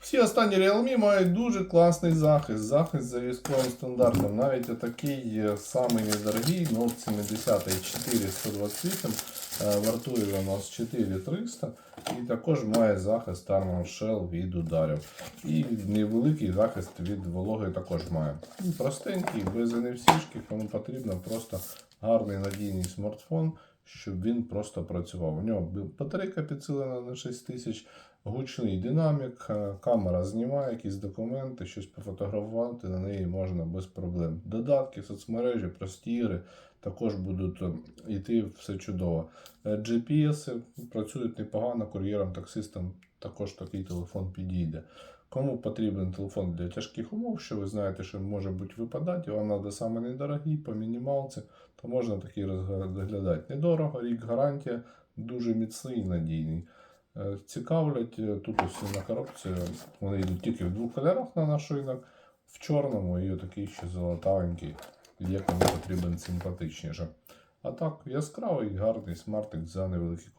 Всі останні Realme мають дуже класний захист. Захист за військовим стандартом. Навіть такий е, самий недорогий Note 70 4128 е, вартує у нас 4300 і також має захист Armor Shell від ударів. І невеликий захист від вологи також має. Ну, Простенький, без NFC, кому потрібно просто гарний надійний смартфон, щоб він просто працював. У нього батарейка підсилена на 6000, гучний динамік, е, камера знімає якісь документи, щось пофотографувати на неї можна без проблем. Додатки, соцмережі, прості ігри також будуть е, йти все чудово. Е, GPS працюють непогано, кур'єрам, таксистам також такий телефон підійде. Кому потрібен телефон для тяжких умов, що ви знаєте, що може бути випадати, вам треба саме недорогий, по мінімалці, то можна такий розглядати. Недорого, рік гарантія, дуже міцний і надійний. Е, Цікавлять е, тут ось на коробці. Вони йдуть тільки в двох кольорах на наш ринок, в чорному і отакий ще золотавенький, є кому потрібен симпатичніше. А так, яскравий, гарний смартик за невеликі кошти.